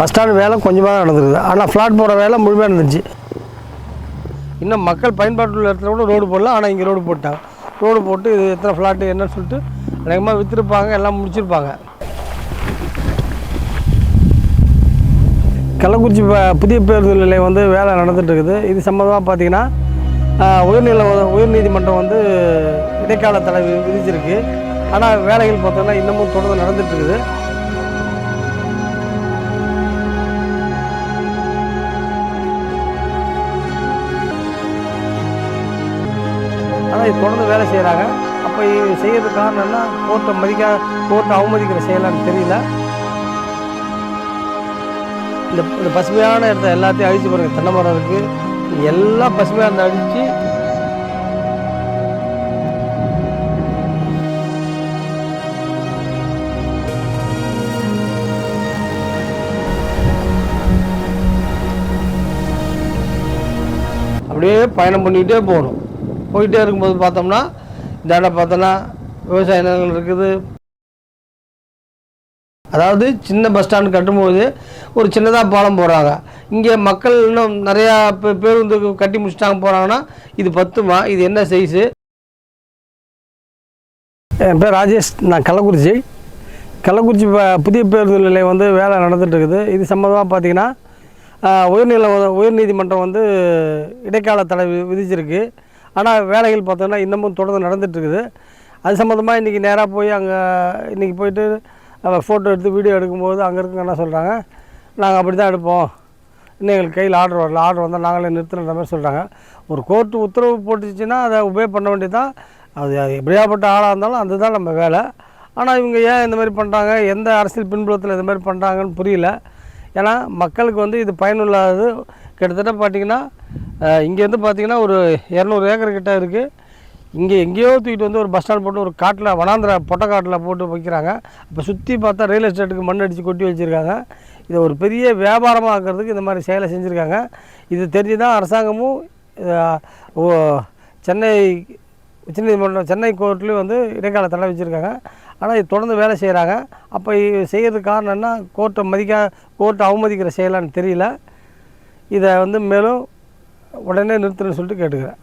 Bus stand வேலை கொஞ்சமாக தான் நடந்திருக்குது ஆனால் ஃப்ளாட் போகிற வேலை முழுமையாக நடந்துச்சு. இன்னும் மக்கள் பயன்பாட்டில் இடத்துல கூட ரோடு போடல. ஆனால் இங்கே ரோடு போட்டாங்க. ரோடு போட்டு இது எத்தனை ஃப்ளாட்டு என்னன்னு சொல்லிட்டு அநேகமாக விற்றுருப்பாங்க எல்லாம் முடிச்சிருப்பாங்க. கள்ளக்குறிச்சி புதிய பேருந்து நிலையம் வந்து வேலை நடந்துட்டு இருக்குது. இது சம்மந்தமாக பார்த்தீங்கன்னா உயர்நிலை உயர்நீதிமன்றம் வந்து இடைக்கால தடை விதிச்சிருக்கு. ஆனால் வேலைகள் பார்த்தோன்னா இன்னமும் தொடர்ந்து நடந்துட்டு ஆனால் இது தொடர்ந்து வேலை செய்கிறாங்க அப்போ இது செய்யறதுக்கு காரணம் என்ன? கோர்ட்டை மதிக்க கோர்ட்டை அவமதிக்கிற செயலான்னு தெரியல. இந்த இந்த பசுமையான இடத்த எல்லாத்தையும் அழிச்சு பாருங்கள் தென்னை மரம் இருக்குது எல்லாம் பசுமையாக இருந்த அழிச்சு. அப்படியே பயணம் பண்ணிக்கிட்டே போகணும். போயிட்டே இருக்கும்போது பார்த்தோம்னா இந்த இடம் பார்த்தோன்னா விவசாய நிலங்கள் இருக்குது. அதாவது சின்ன பஸ் ஸ்டாண்ட் கட்டும்போது ஒரு சின்னதாக பாலம் போடுறாங்க. இங்கே மக்கள் இன்னும் நிறையா பேருந்து கட்டி முடிச்சிட்டாங்க போகிறாங்கன்னா இது பத்துமா இது என்ன சைஸு என் பேர் ராஜேஷ் நான் கள்ளக்குறிச்சி. கள்ளக்குறிச்சி புதிய பேருந்து நிலையம் வந்து வேலை நடந்துகிட்ருக்குது இது சம்மந்தமாக பார்த்தீங்கன்னா உயர்நிலை உயர்நீதிமன்றம் வந்து இடைக்கால தடை வி- விதிச்சிருக்கு. ஆனால் வேலைகள் பார்த்தோன்னா இன்னமும் தொடர்ந்து நடந்துகிட்ருக்குது இருக்குது அது சம்மந்தமாக இன்றைக்கி நேராக போய் அங்கே இன்றைக்கி போயிட்டு ஃபோட்டோ எடுத்து வீடியோ எடுக்கும்போது அங்கே இருக்கவங்க என்ன சொல்கிறாங்க நாங்கள் அப்படி தான் எடுப்போம். இன்னும் எங்களுக்கு கையில் ஆர்டர் வரல. ஆர்டர் வந்தால் நாங்களே நிறுத்துற மாதிரி சொல்கிறாங்க ஒரு கோர்ட்டு உத்தரவு போட்டுச்சுன்னா அதை உபே பண்ண வேண்டியதுதான். அது அது எப்படியாப்பட்ட ஆளாக இருந்தாலும் அதுதான் நம்ம வேலை. ஆனால் இவங்க ஏன் இந்த மாதிரி பண்ணுறாங்க எந்த அரசியல் பின்புலத்தில் இந்த மாதிரி பண்ணுறாங்கன்னு புரியல. ஏன்னா மக்களுக்கு வந்து இது பயனுள்ளாதது கிட்டத்தட்ட பார்த்திங்கன்னா இங்கேருந்து பார்த்தீங்கன்னா ஒரு இரநூறு ஏக்கர் கிட்ட இருக்குது இங்கே எங்கேயோ தூக்கிட்டு வந்து ஒரு பஸ் ஸ்டாண்ட் போட்டு ஒரு காட்டில் வனாந்திர பொட்டை காட்டில் போட்டு வைக்கிறாங்க. அப்போ சுற்றி பார்த்தா ரியல் எஸ்டேட்டுக்கு மண் அடித்து கொட்டி வச்சுருக்காங்க. இதை ஒரு பெரிய வியாபாரமாக ஆக்கிறதுக்கு இந்த மாதிரி செயலை செஞ்சுருக்காங்க. இது தெரிஞ்சு தான் அரசாங்கமும் ஓ சென்னை உச்சநீதிமன்றம் சென்னை கோர்ட்லேயும் வந்து இடைக்கால தடை வச்சுருக்காங்க. ஆனால் இது தொடர்ந்து வேலை செய்கிறாங்க அப்போ செய்கிறதுக்கு காரணம் என்ன? கோர்ட்டை மதிக்க கோர்ட்டை அவமதிக்கிற செயலான்னு தெரியல. இதை வந்து மேலும் உடனே நிறுத்தணும்னு சொல்லிட்டு கேட்டுக்கிறேன்.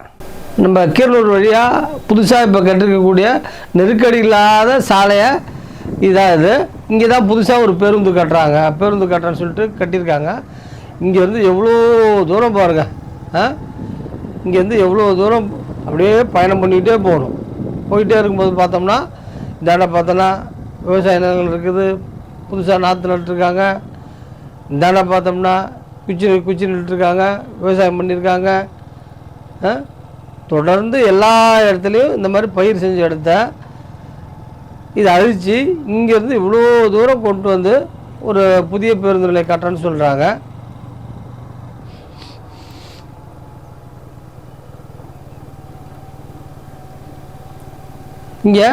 நம்ம கீரனூர் வழியாக புதுசாக இப்போ கட்டிருக்கக்கூடிய நெருக்கடி இல்லாத சாலையை இதாக இது இங்கே தான் புதுசாக ஒரு பேருந்து கட்டுறாங்க. பேருந்து கட்டுறேன்னு சொல்லிட்டு கட்டியிருக்காங்க. இங்கே வந்து எவ்வளோ தூரம் பாருங்க. ஆ? இங்கேருந்து எவ்வளோ தூரம் அப்படியே பயணம் பண்ணிக்கிட்டே போகணும். போயிட்டே இருக்கும்போது பார்த்தோம்னா இந்த இடம் பார்த்தோன்னா விவசாய நிலங்கள் இருக்குது. புதுசாக நாற்று நட்டுருக்காங்க. இந்த இடம் பார்த்தோம்னா குச்சி குச்சி நட்டுருக்காங்க. விவசாயம் பண்ணியிருக்காங்க தொடர்ந்து எல்லா இடத்துலையும் இந்த மாதிரி பயிர் செஞ்சு எடுத்த இதை அழித்து இங்கேருந்து இவ்வளோ தூரம் கொண்டு வந்து ஒரு புதிய பேருந்து நிலை கட்டணும்னு சொல்கிறாங்க இங்கே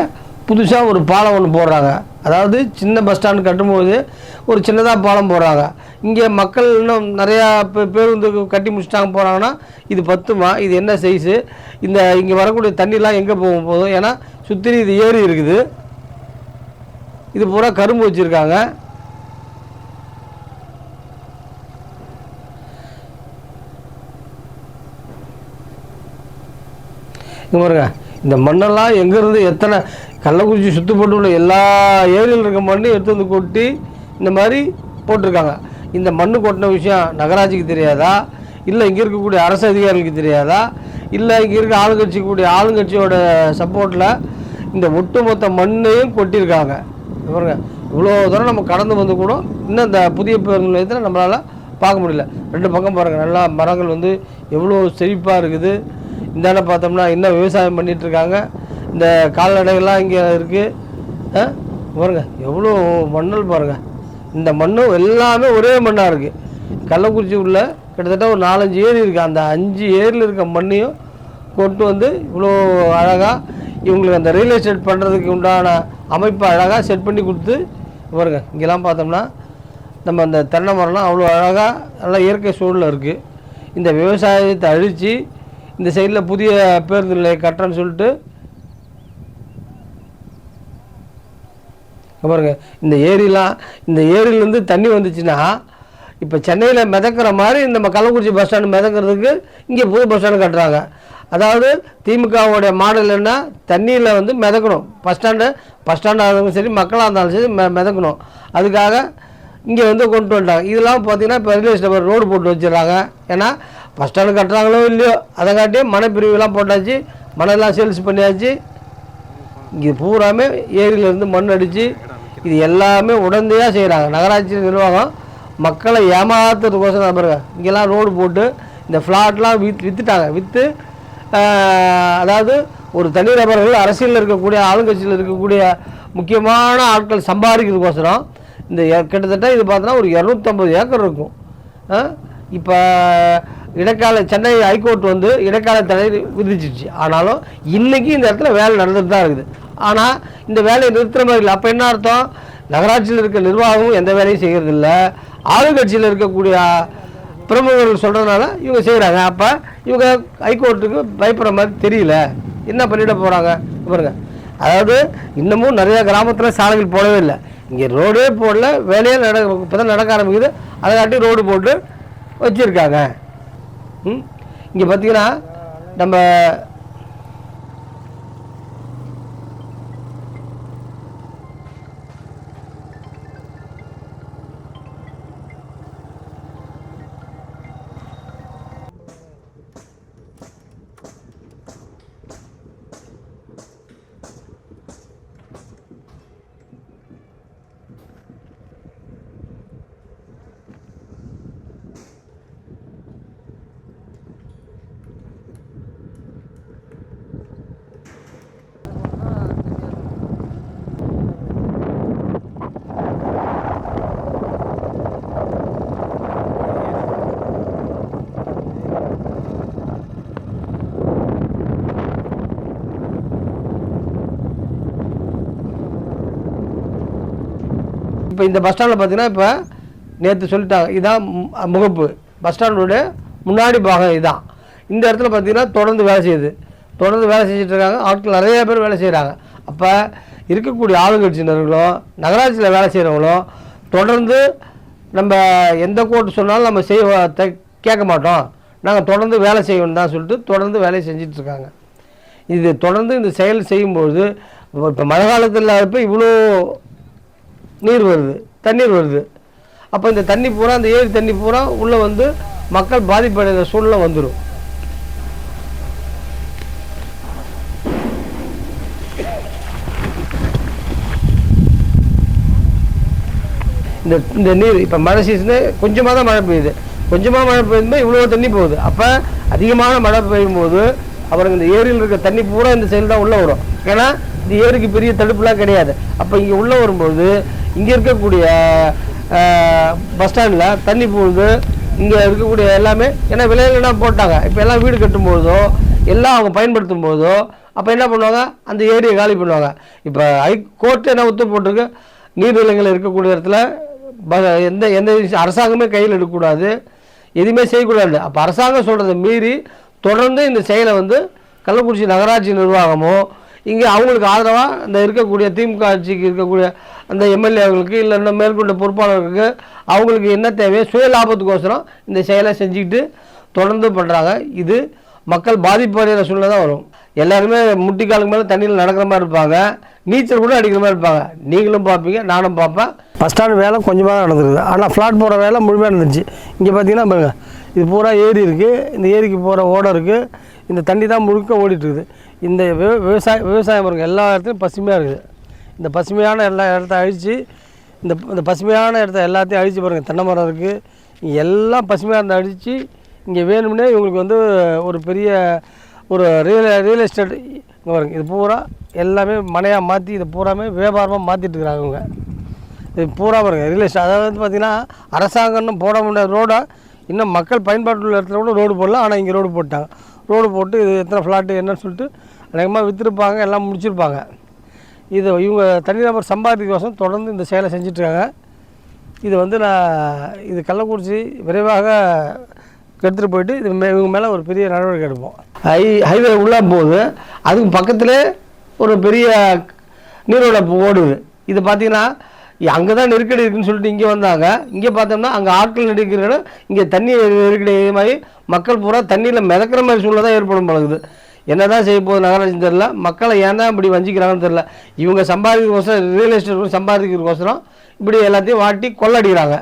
புதுசாக ஒரு பாலம் ஒன்று போடுறாங்க. அதாவது சின்ன பஸ் ஸ்டாண்ட் கட்டும்போது ஒரு சின்னதாக பாலம் போடுறாங்க. இங்கே மக்கள் இன்னும் நிறையா பேருந்து கட்டி முடிச்சிட்டாங்க போகிறாங்கன்னா இது பத்துமா? இது என்ன சைஸு இந்த இங்கே வரக்கூடிய தண்ணிலாம் எங்கே போகும்? போதும். ஏன்னா சுற்றி இது ஏரி இருக்குது. இது பூரா கரும்பு வச்சுருக்காங்க. இங்கே பாருங்கள் இந்த மண்ணெல்லாம் எங்கேருந்து எத்தனை கள்ளக்குறிச்சி சுத்தப்பட்டு உள்ள எல்லா ஏரியில் இருக்க மண்ணு எடுத்து வந்து கொட்டி இந்த மாதிரி போட்டிருக்காங்க. இந்த மண்ணு கொட்டின விஷயம் நகராட்சிக்கு தெரியாதா? இல்லை இங்கே இருக்கக்கூடிய அரசு அதிகாரிகளுக்கு தெரியாதா? இல்லை இங்கே இருக்க ஆளுங்கட்சிக்கூடிய ஆளுங்கட்சியோட சப்போர்ட்டில் இந்த ஒட்டுமொத்த மண்ணையும் கொட்டியிருக்காங்க. பாருங்க இவ்வளோ தூரம் நம்ம கடந்து வந்து கூட இன்னும் இந்த புதிய பேருந்து நிலையத்தில் நம்மளால் பார்க்க முடியல. ரெண்டு பக்கம் பாருங்கள் நல்லா மரங்கள் வந்து எவ்வளோ செழிப்பாக இருக்குது. இந்தாண்ட பார்த்தோம்னா இன்னும் விவசாயம் பண்ணிகிட்ருக்காங்க இருக்காங்க இந்த கால்நடைகள்லாம் இங்கே இருக்குது பாருங்கள் எவ்வளோ மண்ணல் பாருங்க. இந்த மண்ணும் எல்லாமே ஒரே மண்ணாக இருக்குது கள்ளக்குறிச்சி உள்ள கிட்டத்தட்ட ஒரு நாலஞ்சு ஏரி இருக்குது அந்த அஞ்சு ஏரியில் இருக்க மண்ணையும் கொண்டு வந்து இவ்வளோ அழகாக இவங்களுக்கு அந்த ரியல் எஸ்டேட் பண்ணுறதுக்கு உண்டான அமைப்பை அழகாக செட் பண்ணி கொடுத்து பாருங்க இங்கெல்லாம் பார்த்தோம்னா நம்ம அந்த தென்னை மரம்லாம் அவ்வளோ அழகாக நல்லா இயற்கை சூழலில் இருக்குது இந்த விவசாயத்தை அழித்து இந்த சைடில் புதிய பேருந்து நிலையை கட்டுறேன்னு சொல்லிட்டு பாருங்க இந்த ஏரிலாம் இந்த ஏரியிலேருந்து தண்ணி வந்துச்சுன்னா இப்போ சென்னையில் மிதக்கிற மாதிரி நம்ம கள்ளக்குறிச்சி பஸ் ஸ்டாண்டு மிதக்கிறதுக்கு இங்கே புது பஸ் ஸ்டாண்டு கட்டுறாங்க. அதாவது திமுகவுடைய மாடல் என்ன? தண்ணியில் வந்து மிதக்கணும். பஸ் ஸ்டாண்டு பஸ் ஸ்டாண்டாக இருந்தாலும் சரி மக்களாக இருந்தாலும் சரி மெ மிதக்கணும். அதுக்காக இங்கே வந்து கொண்டு வந்துட்டாங்க. இதெல்லாம் பார்த்தீங்கன்னா இப்போ ரயில்வே ஸ்டேஷன் ரோடு போட்டு வச்சிடுறாங்க. ஏன்னா பஸ் ஸ்டாண்டு கட்டுறாங்களோ இல்லையோ அதை காட்டி மனப்பிரிவுலாம் போட்டாச்சு. மணலாம் சேல்ஸ் பண்ணியாச்சு. இங்கே பூராமே ஏரியிலேருந்து மண் அடித்து இது எல்லாமே உடந்தையாக செய்கிறாங்க நகராட்சி நிர்வாகம் மக்களை ஏமாத்துறதுக்கோசரம் பாருங்க. இங்கெல்லாம் ரோடு போட்டு இந்த ஃப்ளாட்லாம் வித் விற்றுட்டாங்க விற்று அதாவது ஒரு தனிநபர்கள் அரசியலில் இருக்கக்கூடிய ஆளுங்கட்சியில் இருக்கக்கூடிய முக்கியமான ஆட்கள் சம்பாதிக்கிறதுக்கோசரம் இந்த கிட்டத்தட்ட இது பார்த்தோன்னா ஒரு இரநூத்தம்பது ஏக்கர் இருக்கும். இப்போ இடைக்கால சென்னை ஹைகோர்ட் வந்து இடைக்கால தடை விதிச்சிருச்சு. ஆனாலும் இன்றைக்கி இந்த இடத்துல வேலை நடந்துட்டு தான் இருக்குது. ஆனால் இந்த வேலையை நிறுத்துற மாதிரி இல்லை. அப்போ என்ன அர்த்தம்? நகராட்சியில் இருக்க நிர்வாகமும் எந்த வேலையும் செய்கிறதில்ல ஆளுங்கட்சியில் இருக்கக்கூடிய பிரமுகர்கள் சொல்கிறதுனால இவங்க செய்கிறாங்க அப்போ இவங்க ஹைகோர்ட்டுக்கு பயப்படுற மாதிரி தெரியல. என்ன பண்ணிட போகிறாங்க பாருங்க. அதாவது இன்னமும் நிறையா கிராமத்தில் சாலைகள் போடவே இல்லை. இங்கே ரோடே போடல. வேலையே நட இப்போ தான் நடக்க ஆரம்பிக்குது. அதை காட்டி ரோடு போட்டு வச்சுருக்காங்க. ம்? இங்கே பார்த்தீங்கன்னா நம்ம இப்போ இந்த பஸ் ஸ்டாண்டில் பார்த்தீங்கன்னா இப்போ நேற்று சொல்லிட்டாங்க. இதான் முகப்பு. பஸ் ஸ்டாண்டோட முன்னாடி பாகம் இதுதான் இந்த இடத்துல பார்த்தீங்கன்னா தொடர்ந்து வேலை செய்யுது. தொடர்ந்து வேலை செஞ்சுட்டு இருக்காங்க. ஆட்கள் நிறைய பேர் வேலை செய்கிறாங்க அப்போ இருக்கக்கூடிய ஆளுங்கட்சியினர்களும் நகராட்சியில் வேலை செய்கிறவங்களும் தொடர்ந்து நம்ம எந்த கோர்ட்டு சொன்னாலும் நம்ம செய்ய கேட்க மாட்டோம். நாங்கள் தொடர்ந்து வேலை செய்யணும் தான் சொல்லிட்டு தொடர்ந்து வேலையை செஞ்சிட்ருக்காங்க இது தொடர்ந்து இந்த செயல் செய்யும்போது இப்போ மழை காலத்தில் இப்போ இவ்வளோ நீர் வருது தண்ணீர் வருது. அப்போ இந்த தண்ணி பூரா இந்த ஏரி தண்ணி பூரா உள்ளே வந்து மக்கள் பாதிப்படைகிற சூழ்நிலை வந்துடும் இந்த இந்த நீர் இப்போ மழை சீசனு கொஞ்சமாக தான் மழை பெய்யுது. கொஞ்சமாக மழை பெய்யும்போது இவ்வளோ தண்ணி போகுது. அப்போ அதிகமான மழை பெய்யும் போது அப்புறம் இந்த ஏரியில் இருக்க தண்ணி பூரா இந்த சைடு தான் உள்ளே வரும். ஏன்னா இந்த ஏரிக்கு பெரிய தடுப்புலாம் கிடையாது. அப்போ இங்கே உள்ளே வரும்போது இங்கே இருக்கக்கூடிய பஸ் ஸ்டாண்டில் தண்ணி போகுது இங்கே இருக்கக்கூடிய எல்லாமே ஏன்னா விலைகள்லாம் போட்டாங்க. இப்போ எல்லாம் வீடு கட்டும்போதோ எல்லாம் அவங்க பயன்படுத்தும் போதோ அப்போ என்ன பண்ணுவாங்க? அந்த ஏரியை காலி பண்ணுவாங்க. இப்போ ஹை கோர்ட்டு என்ன உத்தரவு போட்டிருக்கு? நீர்நிலைகள் இருக்கக்கூடிய இடத்துல ப- எந்த எந்த விஷயம் அரசாங்கமே கையில் எடுக்கக்கூடாது. எதுவுமே செய்யக்கூடாது. அப்போ அரசாங்கம் சொல்கிறத மீறி தொடர்ந்து இந்த செயலை வந்து கள்ளக்குறிச்சி நகராட்சி நிர்வாகமோ இங்கே அவங்களுக்கு ஆதரவாக இந்த இருக்கக்கூடிய திமுக ஆட்சிக்கு இருக்கக்கூடிய அந்த எம்எல்ஏவுகளுக்கு இல்லை இன்னும் மேற்கொண்ட பொறுப்பாளர்களுக்கு அவங்களுக்கு என்ன தேவையோ சுய லாபத்துக்கோசரம் இந்த செயலை செஞ்சுக்கிட்டு தொடர்ந்து பண்ணுறாங்க இது மக்கள் பாதிப்படைகிற சூழ்நிலை தான் வரும். எல்லாருமே முட்டிக்காலுக்கு மேலே தண்ணியில் நடக்கிற மாதிரி இருப்பாங்க. நீச்சல் கூட அடிக்கிற மாதிரி இருப்பாங்க. நீங்களும் பார்ப்பீங்க நானும் பார்ப்பேன். பஸ் ஸ்டாண்டு வேலை கொஞ்சமாக தான் நடந்துருக்குது. ஆனால் ஃப்ளாட் போகிற வேலை முழுமையாக நடந்துச்சு. இங்கே பார்த்தீங்கன்னா பாருங்கள் இது பூரா ஏரி இருக்குது இந்த ஏரிக்கு போகிற ஓடம் இருக்குது இந்த தண்ணி தான் முழுக்க ஓடிட்டுருக்குது இந்த விவ- விவசாய விவசாயம் பாருங்கள் எல்லா இடத்துலையும் பசுமையாக இருக்குது. இந்த பசுமையான எல்லா இடத்த அழித்து இந்த இந்த பசுமையான இடத்த எல்லாத்தையும் அழித்து பாருங்கள் தென்னை மரம் இருக்குது இங்கே எல்லாம் பசுமையாக இருந்த அழித்து இங்கே வேணும்னே இவங்களுக்கு வந்து ஒரு பெரிய ஒரு ரியல் ரியல் எஸ்டேட் இங்கே பாருங்க இது பூரா எல்லாமே மனையாக மாற்றி இது பூராமே வியாபாரமாக மாற்றிட்டு இருக்கிறாங்க இவங்க. இது பூரா பாருங்கள் ரியல் எஸ்டேட் அதாவது வந்து பார்த்திங்கன்னா அரசாங்கம்னு போட முடியாத ரோடை இன்னும் மக்கள் பயன்பாட்டு உள்ள இடத்துல கூட ரோடு போடல ஆனால் இங்கே ரோடு போட்டாங்க. ரோடு போட்டு இது எத்தனை ஃப்ளாட்டு என்னன்னு சொல்லிட்டு அநேகமாக விற்றுருப்பாங்க எல்லாம் முடிச்சிருப்பாங்க. இது இவங்க தனிநபர் சம்பாதிக்கோசம் தொடர்ந்து இந்த செயலை செஞ்சிட்ருக்காங்க. இது வந்து நான் இது கள்ளக்குறிச்சி விரைவாக எடுத்துகிட்டு போயிட்டு இது மே இவங்க மேலே ஒரு பெரிய நடவடிக்கை எடுப்போம். ஹை ஹைவே உள்ளே போகுது. அதுக்கு பக்கத்தில் ஒரு பெரிய நீரோட ஓடுது. இது பார்த்தீங்கன்னா அங்கே தான் நெருக்கடி இருக்குன்னு சொல்லிட்டு இங்கே வந்தாங்க. இங்கே பார்த்தோம்னா அங்கே ஆட்கள் நெருக்கிறத இங்கே தண்ணி நெருக்கடி மாதிரி மக்கள் பூரா தண்ணியில் மிதக்கிற மாதிரி சூழ்நிலை தான் ஏற்படும் பழகுது என்னதான் செய்ய போகுது நகராட்சி தெரில மக்களை ஏன் தான் இப்படி வஞ்சிக்கிறாங்கன்னு தெரில இவங்க சம்பாதிக்கிறக்கோசரம் ரியல் எஸ்டேட் சம்பாதிக்கிறதுக்கோசரம் இப்படி எல்லாத்தையும் வாட்டி கொள்ளடிக்கிறாங்க.